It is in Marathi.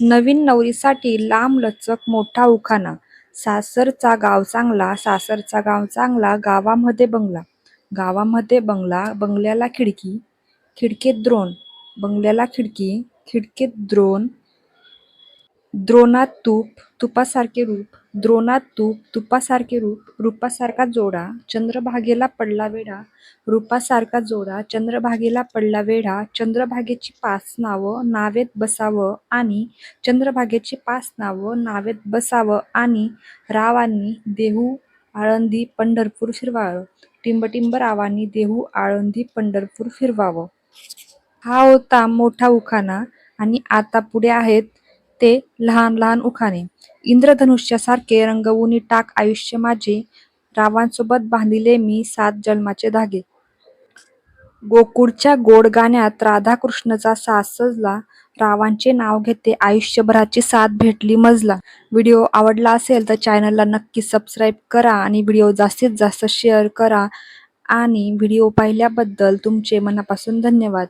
नवीन नवरीसाठी लांबलचक मोठा उखाणा. सासरचा गाव चांगला सासरचा गाव चांगला गावामध्ये बंगला. गावामध्ये बंगला बंगल्याला खिडकी. खिडकीत द्रोण. बंगल्याला खिडकी. खिडकीत द्रोण. द्रोणात तूप तुपासारखे रूप. द्रोणात तूप तुपासारखे रूप. रूपासारखा जोडा चंद्रभागेला पडला वेढा. रूपासारखा जोडा चंद्रभागेला पडला वेढा. चंद्रभागेची पाच नावं नावेत बसावं आणि चंद्रभागेची पाच नावं नावेत बसावं आणि रावांनी देहू आळंदी पंढरपूर फिरवावं. टिंबटिंब रावांनी देहू आळंदी पंढरपूर फिरवावं. हा होता मोठा उखाणा आणि आता पुढे आहेत ते लहान लहान उखाणे. इंद्रधनुष्यासारखे रंगवून टाक आयुष्य माझे. रावांसोबत बांधिले मी सात जन्माचे धागे. गोकुळच्या गोड गाण्यात राधाकृष्णचा साथ सजला. रावांचे नाव घेते आयुष्यभराची साथ भेटली मजला. व्हिडिओ आवडला असेल तर चॅनलला नक्की सबस्क्राईब करा आणि व्हिडिओ जास्तीत जास्त शेअर करा. आणि व्हिडिओ पाहिल्याबद्दल तुमचे मनापासून धन्यवाद.